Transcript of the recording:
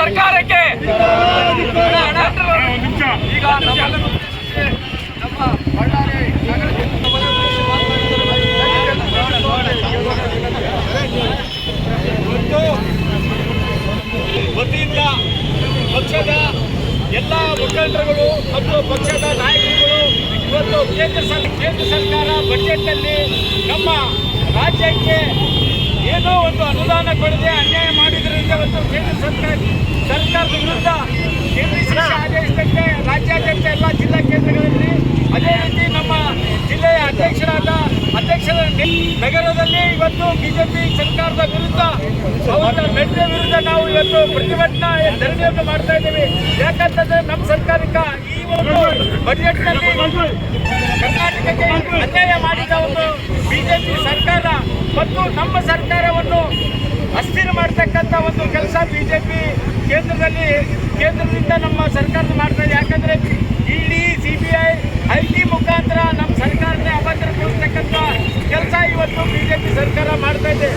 ಸರ್ಕಾರಕ್ಕೆ ವತಿಯಿಂದ ಪಕ್ಷದ ಎಲ್ಲ ಮುಖಂಡರುಗಳು ಮತ್ತು ಪಕ್ಷದ ನಾಯಕರುಗಳು ಇವತ್ತು ಕೇಂದ್ರ ಕೇಂದ್ರ ಸರ್ಕಾರ ಬಜೆಟ್ನಲ್ಲಿ ನಮ್ಮ ರಾಜ್ಯಕ್ಕೆ ಏನೋ ಒಂದು ಅನುದಾನ ಕೊಡದೆ ಅನ್ಯಾಯ ಮಾಡಿದ್ರಿಂದ ಇವತ್ತು ನಗರದಲ್ಲಿ ಇವತ್ತು ಬಿಜೆಪಿ ಸರ್ಕಾರದ ವಿರುದ್ಧ ಅವರ ನಡೆದ ವಿರುದ್ಧ ನಾವು ಇವತ್ತು ಪ್ರತಿಭಟನಾ ಧರಣಿಯನ್ನು ಮಾಡ್ತಾ ಇದ್ದೀವಿ. ಯಾಕಂತಂದ್ರೆ ನಮ್ಮ ಸರ್ಕಾರಕ್ಕೆ ಈ ಒಂದು ಬಜೆಟ್ನಲ್ಲಿ ಕರ್ನಾಟಕಕ್ಕೆ ಅನ್ಯಾಯ ಮಾಡಿದ ಒಂದು ಬಿಜೆಪಿ ಸರ್ಕಾರ ಮತ್ತು ನಮ್ಮ ಸರ್ಕಾರವನ್ನು ಅಸ್ಥಿರ ಮಾಡ್ತಕ್ಕಂಥ ಒಂದು ಕೆಲಸ ಬಿಜೆಪಿ ಕೇಂದ್ರದಲ್ಲಿ ಕೇಂದ್ರದಿಂದ ನಮ್ಮ ಸರ್ಕಾರ ಮಾಡ್ತಾ ಇದೆ. ಯಾಕಂದ್ರೆ ಸರ್ಕಾರ ಮಾಡ್ತಾ ಇದೆ.